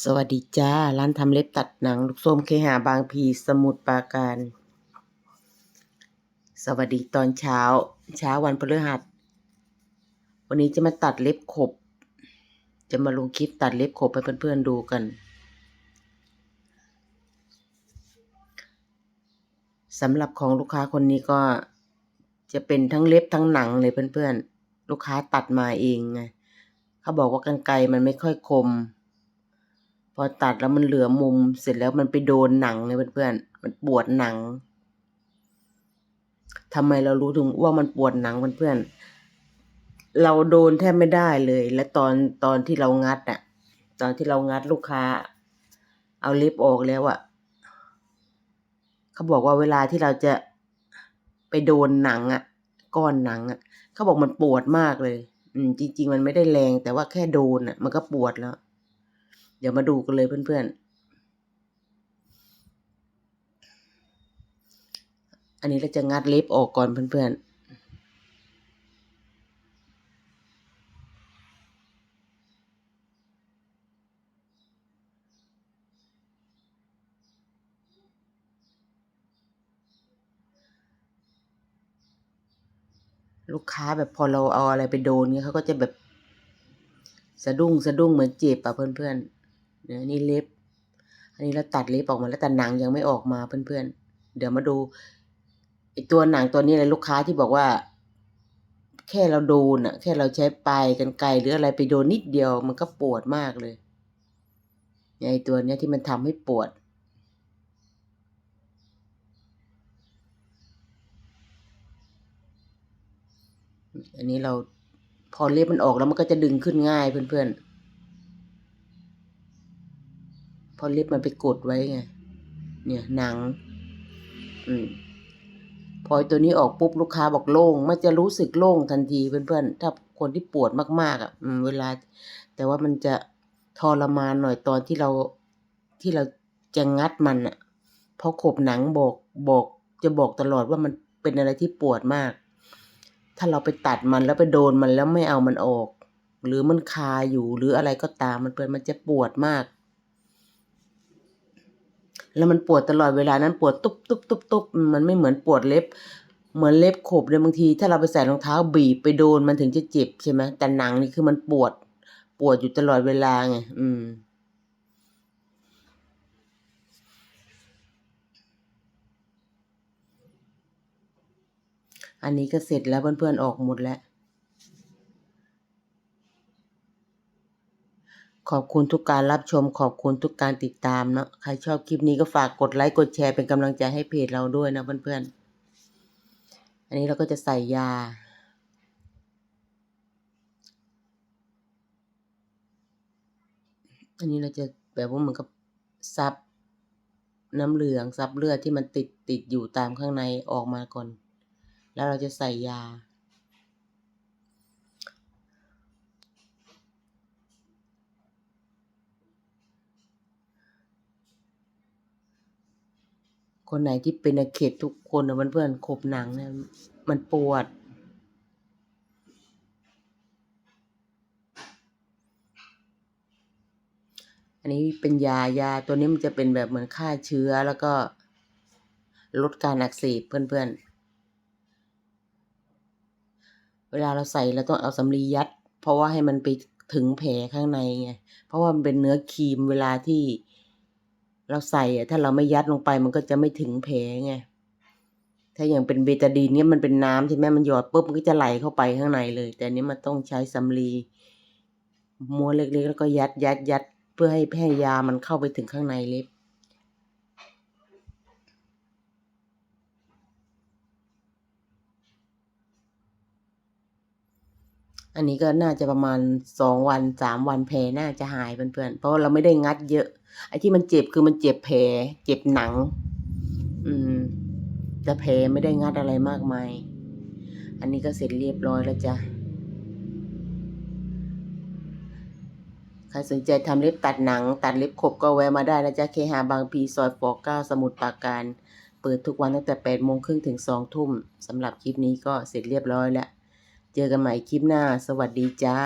สวัสดีจ้า ร้านทำเล็บตัดหนัง ลูกส้มเคหาบางพีสมุทรปราการ สวัสดีตอนเช้า เช้าวันพฤหัส วันนี้จะมาตัดเล็บขบ จะมาลงคลิปตัดเล็บขบให้เพื่อนๆดูกัน สำหรับของลูกค้าคนนี้ก็จะเป็นทั้งเล็บทั้งหนังเลยเพื่อนๆ ลูกค้าตัดมาเองไงเขาบอกว่ากรรไกรมันไม่ค่อยคม พอตัดแล้วมันเหลือมุมเสร็จแล้วมันไปโดนหนังเลยเพื่อนๆมันปวดหนังทำไมเรารู้ถึงว่ามันปวดหนังเพื่อนๆเราโดนแทบไม่ได้เลย และตอนตอนที่เรางัดอะตอนที่เรางัดลูกค้า เอาล็บออกแล้วอะเขาบอกว่าเวลาที่เราจะไปโดนหนังอะก้อนหนังอะเขาบอกมันปวดมากเลย อืม จริง ๆ มันไม่ได้แรงแต่ว่าแค่โดนอะมันก็ปวดแล้ว เดี๋ยวมาดูกันเลยเพื่อนๆ อันนี้เราจะงัดเล็บออกก่อนเพื่อนๆลูกค้าแบบพอเราเอาอะไรไปโดนเงี้ยเขาก็จะแบบสะดุ้งสะดุ้งเหมือนเจ็บอะเพื่อนๆ เนี่ยนี่เล็บ อันนี้เราตัดเล็บออกมาแล้วแต่หนังยังไม่ออกมาเพื่อนๆ เดี๋ยวมาดูไอตัวหนังตัวนี้เลยลูกค้าที่บอกว่า แค่เราโดนอะแค่เราใช้ปลายกันไกลหรืออะไรไปโดนนิดเดียวมันก็ปวดมากเลยเนี่ยไอตัวเนี้ยที่มันทำให้ปวดอันนี้เราพอเล็บมันออกแล้วมันก็จะดึงขึ้นง่ายเพื่อนๆ พอเล็บมันไปกดไว้ไง เนี่ยหนัง อืม พอตัวนี้ออกปุ๊บลูกค้าบอกโล่ง มันจะรู้สึกโล่งทันทีเพื่อนๆ ถ้าคนที่ปวดมากๆอะอืมเวลา แต่ว่ามันจะทรมานหน่อยตอนที่เราที่เราจะงัดมันอะ เพราะขบหนังบอกบอกจะบอกตลอดว่ามันเป็นอะไรที่ปวดมาก ถ้าเราไปตัดมันแล้วไปโดนมันแล้วไม่เอามันออก หรือมันคาอยู่หรืออะไรก็ตามมันเปิดมันจะปวดมาก แล้วมันปวดตลอดเวลานั้นปวดตุ๊บตุ๊บตุ๊บตุ๊บมันไม่เหมือนปวดเล็บ เหมือนเล็บขบเลยบางที ถ้าเราไปใส่รองเท้าบีบไปโดนมันถึงจะเจ็บใช่ไหมแต่หนังนี่คือมันปวด ปวดอยู่ตลอดเวลาไงอืมอันนี้ก็เสร็จแล้วเพื่อนๆออกหมดแล้ว ขอบคุณทุกการรับชม ขอบคุณทุกการติดตามเนาะใครชอบคลิปนี้ก็ฝากกดไลค์กดแชร์เป็นกำลังใจให้เพจเราด้วยนะเพื่อนๆ อันนี้เราก็จะใส่ยา อันนี้เราจะแบบว่าเหมือนกับซับน้ำเหลืองซับเลือดที่มันติดติดอยู่ตามข้างในออกมาก่อน แล้วเราจะใส่ยา คนไหนที่เป็นอาเขตทุกคนนะเพื่อนๆขบหนังเนี่ยมันปวด อันนี้เป็นยายาตัวนี้มันจะเป็นแบบเหมือนฆ่าเชื้อแล้วก็ลดการอักเสบเพื่อนๆ เวลาเราใส่เราต้องเอาสำลียัด เพราะว่าให้มันไปถึงแผลข้างในไง เพราะว่ามันเป็นเนื้อครีมเวลาที่ เราใส่ถ้าเราไม่ยัดลงไปมันก็จะไม่ถึงแผลไงถ้าอย่างเป็นเบตาดีนเนี่ยมันเป็นน้ำใช่ไหมมันหยอดปุ๊บมันก็จะไหลเข้าไปข้างในเลย แต่อันนี้มันต้องใช้สำลีม้วนเล็กๆแล้วก็ยัดยัดยัดเพื่อให้แพร่ยามันเข้าไปถึงข้างในเล็บ อันนี้ก็น่าจะประมาณสองวันสามวันแผลน่าจะหายเพื่อนๆเพราะเราไม่ได้งัดเยอะ ไอ้ที่มันเจ็บคือมันเจ็บแผลเจ็บหนัง อืมแต่แผลไม่ได้งัดอะไรมากมาย อันนี้ก็เสร็จเรียบร้อยแล้วจ้ะใครสนใจทำเล็บตัดหนัง ตัดเล็บขบก็แวะมาได้นะจ๊ะเคหาบางพีซอยปอเก้าสมุทรปราการ เปิดทุกวันตั้งแต่แปดโมงครึ่งถึงสองทุ่มสำหรับคลิปนี้ก็เสร็จเรียบร้อยแล้ว เจอกันใหม่คลิปหน้า สวัสดีจ้า